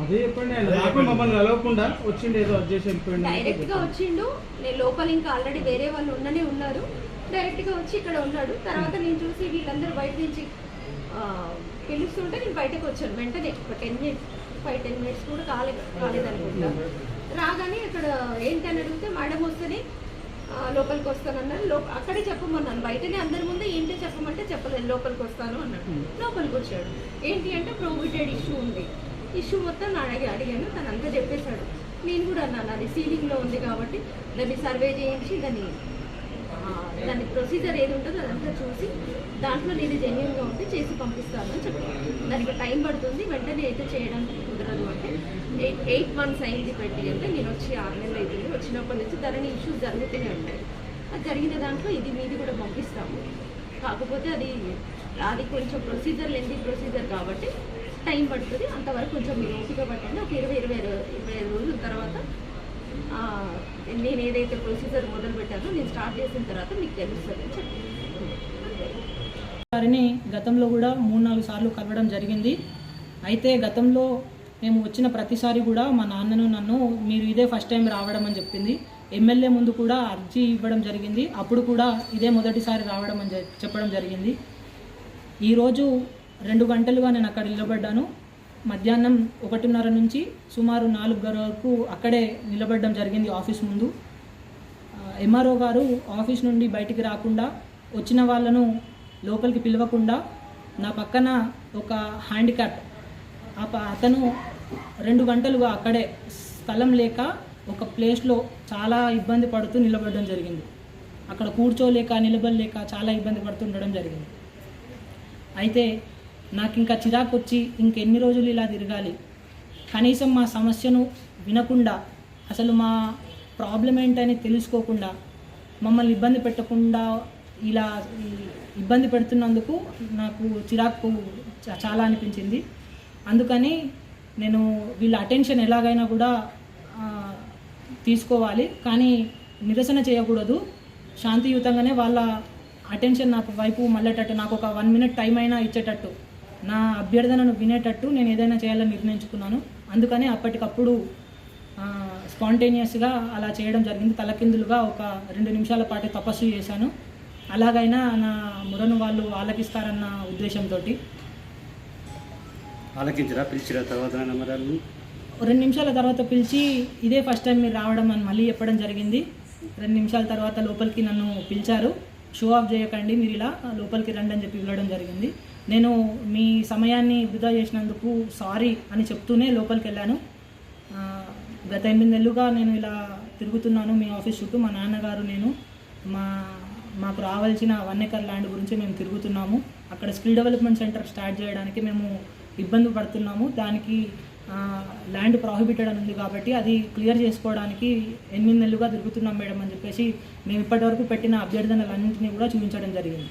అది చెప్పండి ఆయన రాకుండా మమ్మల్ని కలవకుండా వచ్చిండు ఏదో చేసి వెళ్ళిపోయిండు డైరెక్ట్గా వచ్చిండు. నేను లోపల ఇంకా ఆల్రెడీ వేరే వాళ్ళు ఉండనే ఉన్నారు. డైరెక్ట్గా వచ్చి ఇక్కడ ఉన్నాడు. తర్వాత నేను చూసి వీళ్ళందరూ బయట నుంచి ఆ, పిలుస్తుంటే నేను బయటకు వచ్చాను. వెంటనే ఒక ten minutes five ten minutes కూడా కాలే కాలేదనుకుంటా. రాగానే ఇక్కడ ఏంటని అడిగితే మేడం వస్తేనే ఆ, లోపలికి వస్తానన్నారు. లో అక్కడే చెప్పమన్నాను. బయటనే అందరి చెప్పలేదు లోపలికి వస్తాను అన్నాడు. లోపలికి వచ్చాడు. ఏంటి అంటే ప్రోహిటెడ్ ఇష్యూ ఉంది. ఇష్యూ మొత్తం నా అడిగి అడిగాను తను అంతా చెప్పేశాడు. నేను కూడా అన్నాను అది సీలింగ్లో ఉంది కాబట్టి దాన్ని సర్వే చేయించి దాన్ని దాని ప్రొసీజర్ ఏది ఉంటుందో అదంతా చూసి దాంట్లో నేను జెన్యున్గా ఉంటే చేసి పంపిస్తాను అని చెప్పాను దానికి టైం పడుతుంది వెంటనే అయితే చేయడానికి కుదరదు అంటే ఎయిట్ ఎయిట్ మంత్స్ అయింది పెట్టి అంటే నేను వచ్చి ఆరు నెలలు అవుతుంది వచ్చినప్పటి నుంచి ధరని ఇష్యూస్ జరుగుతూనే ఉంటాయి. అది జరిగిన దాంట్లో ఇది మీది కూడా పంపిస్తాము. కాకపోతే అది అది కొంచెం ప్రొసీజర్ లెంది ప్రొసీజర్ కాబట్టి టైం పడుతుంది. అంతవరకు కొంచెం మీరు ఓపిక పట్టండి. ఒక ఇరవై ఇరవై ఇరవై ఐదు రోజుల తర్వాత నేను ఏదైతే ప్రొసీజర్ మొదలు పెట్టానో నేను స్టార్ట్ చేసిన తర్వాత మీకు తెలుస్తుంది. అని చెప్పి గతంలో కూడా మూడు నాలుగు సార్లు కలవడం జరిగింది. అయితే గతంలో మేము వచ్చిన ప్రతిసారి కూడా మా నాన్నను నన్ను మీరు ఇదే ఫస్ట్ టైం రావడం అని చెప్పింది. ఎమ్మెల్యే ముందు కూడా అర్జీ ఇవ్వడం జరిగింది. అప్పుడు కూడా ఇదే మొదటిసారి రావడం అని చెప్పడం జరిగింది. ఈరోజు రెండు గంటలుగా నేను అక్కడ నిలబడ్డాను. మధ్యాహ్నం ఒకటిన్నర నుంచి సుమారు నాలుగు వరకు అక్కడే నిలబడడం జరిగింది ఆఫీస్ ముందు. ఎంఆర్ఓ గారు ఆఫీస్ నుండి బయటికి రాకుండా వచ్చిన వాళ్ళను లోపలికి పిలవకుండా నా పక్కన ఒక హ్యాండిక్యాప్ ఆ ప- అతను రెండు గంటలుగా అక్కడే స్థలం లేక ఒక ప్లేస్లో చాలా ఇబ్బంది పడుతూ నిలబడడం జరిగింది. అక్కడ కూర్చోలేక నిలబడలేక చాలా ఇబ్బంది పడుతూ ఉండడం జరిగింది. అయితే నాకు ఇంకా చిరాకు వచ్చి ఇంకెన్ని రోజులు ఇలా తిరగాలి? కనీసం మా సమస్యను వినకుండా అసలు మా ప్రాబ్లం ఏంటని తెలుసుకోకుండా మమ్మల్ని ఇబ్బంది పెట్టకుండా ఇలా ఇబ్బంది పెడుతున్నందుకు నాకు చిరాకు చ- చాలా అనిపించింది. అందుకని నేను వీళ్ళ అటెన్షన్ ఎలాగైనా కూడా తీసుకోవాలి. కానీ నిరసన చేయకూడదు. శాంతియుతంగానే వాళ్ళ అటెన్షన్ నాకు వైపు మళ్ళేటట్టు నాకు ఒక వన్ మినిట్ టైం అయినా ఇచ్చేటట్టు నా అభ్యర్థనను వినేటట్టు నేను ఏదైనా చేయాలని నిర్ణయించుకున్నాను. అందుకనే అప్పటికప్పుడు స్పాంటేనియస్గా అలా చేయడం జరిగింది. తలకిందులుగా ఒక రెండు నిమిషాల పాటు తపస్సు చేశాను. అలాగైనా నా మురను వాళ్ళు ఆలకిస్తారన్న ఉద్దేశంతో ఆలకించరా? పిలిచిరా తర్వాత రెండు నిమిషాల తర్వాత పిలిచి ఇదే ఫస్ట్ టైం మీరు రావడం అని మళ్ళీ చెప్పడం జరిగింది. రెండు నిమిషాల తర్వాత లోపలికి నన్ను పిలిచారు. షో ఆఫ్ చేయకండి మీరు ఇలా లోపలికి రండి అని చెప్పి వెళ్ళడం జరిగింది. నేను మీ సమయాన్ని వృధా చేసినందుకు సారీ అని చెప్తూనే లోపలికి వెళ్ళాను. గత ఎనిమిది నెలలుగా నేను ఇలా తిరుగుతున్నాను మీ ఆఫీస్ చుట్టూ మా నాన్నగారు నేను మా మాకు రావాల్సిన వన్ ఎకర్ ల్యాండ్ గురించి మేము తిరుగుతున్నాము. అక్కడ స్కిల్ డెవలప్మెంట్ సెంటర్ స్టార్ట్ చేయడానికి మేము ఇబ్బంది పడుతున్నాము. దానికి ల్యాండ్ ప్రాహిబిటెడ్ అని ఉంది కాబట్టి అది క్లియర్ చేసుకోవడానికి ఎనిమిది నెలలుగా తిరుగుతున్నాం మేడం అని చెప్పేసి మేము ఇప్పటివరకు పెట్టిన అభ్యర్థనలన్నింటినీ కూడా చూపించడం జరిగింది.